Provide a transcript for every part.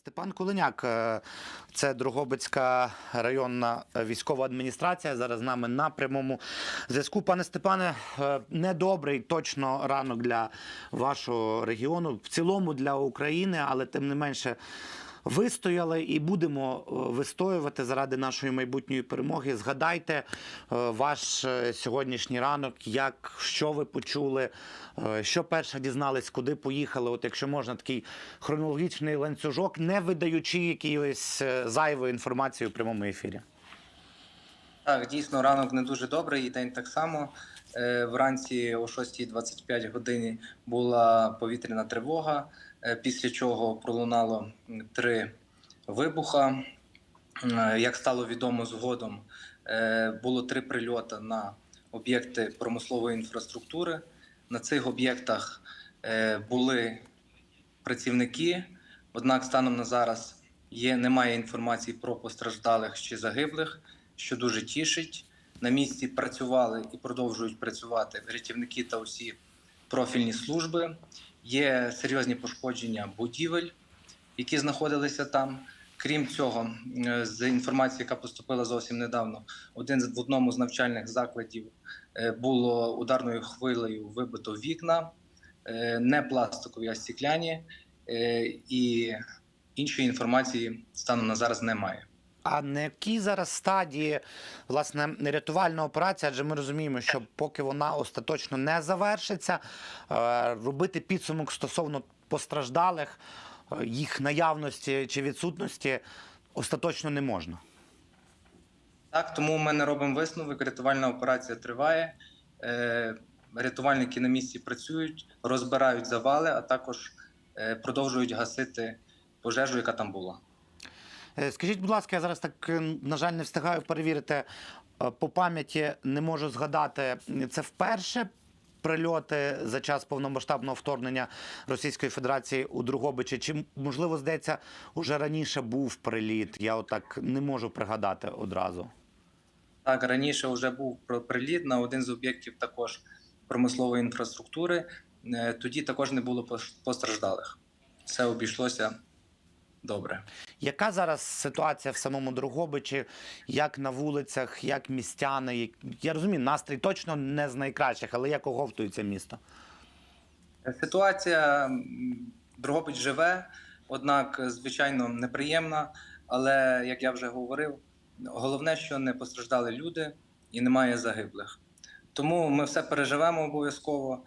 Степан Кулиняк, е, це Другобицька районна військова адміністрація. Зараз з нами на прямому зв'язку. Пане Степане, е, недобрий точно ранок для вашого регіону, в цілому для України, але тим не менше. Вистояли і будемо е, вистоювати заради нашої майбутньої перемоги. Згадайте е, ваш е, сьогоднішній ранок, як що ви почули, що перше дізнались, куди поїхали. От якщо можна, такий хронологічний ланцюжок, не видаючи якоїсь зайвої інформації у прямому ефірі. Так, дійсно, ранок не дуже добрий, і день так само. Е, Вранці о 6.25 годині була повітряна тривога, е, після чого пролунало три вибуха. Е, Як стало відомо згодом, було три прильоти на об'єкти промислової інфраструктури. На цих об'єктах були працівники, однак станом на зараз є, немає інформації про постраждалих чи загиблих що дуже тішить. На місці працювали і продовжують працювати рятівники та усі профільні служби. Є серйозні пошкодження будівель, які знаходилися там. Крім цього, е, з інформації, яка поступила зовсім недавно, один з- в одному з навчальних закладів е, було ударною хвилею вибито вікна, е, не пластикові, а стікляні, і іншої інформації станом на зараз немає. А на якій зараз стадії власне рятувальна операція? Адже ми розуміємо, що поки вона остаточно не завершиться, е, робити підсумок стосовно постраждалих, е, їх наявності чи відсутності остаточно не можна. Так, тому ми не робимо висновок. Рятувальна операція триває. Е, рятувальники на місці працюють, розбирають завали, а також продовжують гасити пожежу, яка там була. Е, Скажіть, будь ласка, я зараз так, е, на жаль, не встигаю перевірити е, по пам'яті, не можу згадати. Це вперше прильоти за час повномасштабного вторгнення Російської Федерації у Другобичі? Чи можливо здається, уже раніше був приліт? Я отак не можу пригадати одразу. Так, раніше вже був приліт на один з об'єктів також промислової інфраструктури. Тоді також не було постраждалих. Все обійшлося добре. Яка зараз ситуація в самому Другобичі? Як на вулицях, як містяни? Як- Я розумію, настрій точно не з найкращих, але як оговтується місто? Ситуація м, Дрогобич живе, однак, звичайно, неприємна. Але як я вже говорив, головне, що не постраждали люди і немає загиблих. Тому ми все переживемо обов'язково.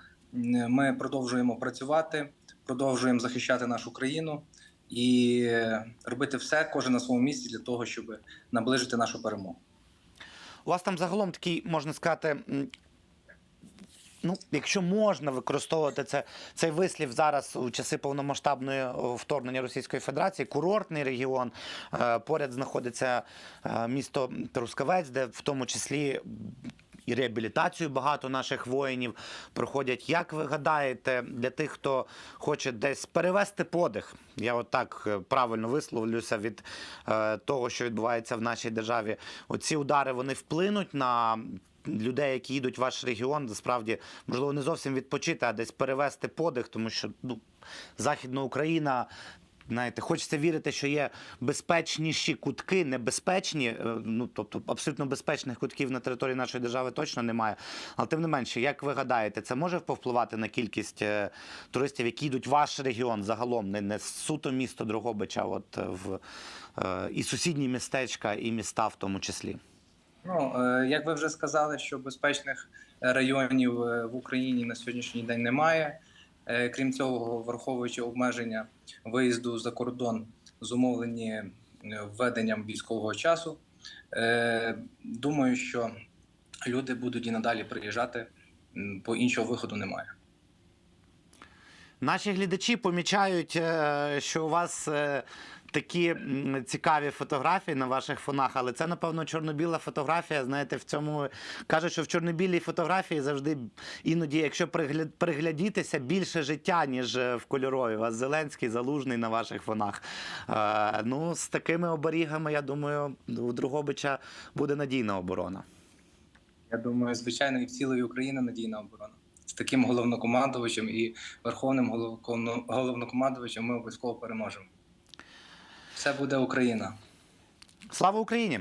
Ми продовжуємо працювати, продовжуємо захищати нашу країну і е, робити все, кожен на своєму місці для того, щоб наближити нашу перемогу. У вас там загалом такий, можна сказати, ну, якщо можна використовувати це, цей вислів зараз у часи повномасштабної вторгнення Російської Федерації, курортний регіон, е, поряд знаходиться е, місто Трускавець, де в тому числі. І реабілітацію багато наших воїнів проходять. Як ви гадаєте, для тих, хто хоче десь перевести подих, я отак е, правильно висловлюся від е, того, що відбувається в нашій державі. Оці удари вони вплинуть на людей, які їдуть в ваш регіон, справді можливо не зовсім відпочити, а десь перевести подих, тому що ну, Західна Україна. Знаєте, хочеться вірити, що є безпечніші кутки, небезпечні, е, ну тобто абсолютно безпечних кутків на території нашої держави точно немає. Але тим не менше, як ви гадаєте, це може повпливати на кількість е, туристів, які йдуть в ваш регіон загалом, не, не суто місто Дрогобича, от в е, і сусідні містечка, і міста в тому числі. Ну, як ви вже сказали, що безпечних районів в Україні на сьогоднішній день немає. Е, Крім цього, враховуючи обмеження виїзду за кордон, зумовлені е, введенням військового часу, е, думаю, що люди будуть і надалі приїжджати, бо іншого виходу немає. Наші глядачі помічають, що у вас такі цікаві фотографії на ваших фонах, але це, напевно, чорно-біла фотографія. Знаєте, в цьому кажуть, що в чорно-білій фотографії завжди іноді, якщо пригля- приглядітися, більше життя, ніж е, в кольоровій. У вас Зеленський залужний на ваших фонах. Е, Ну, з такими оберігами, я думаю, у Другобича буде надійна оборона. Я думаю, звичайно, і в цілої України надійна оборона. З таким головнокомандувачем і верховним головнокомандувачем ми обов'язково переможемо. Все буде Україна. Слава Україні!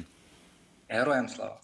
Героям слава!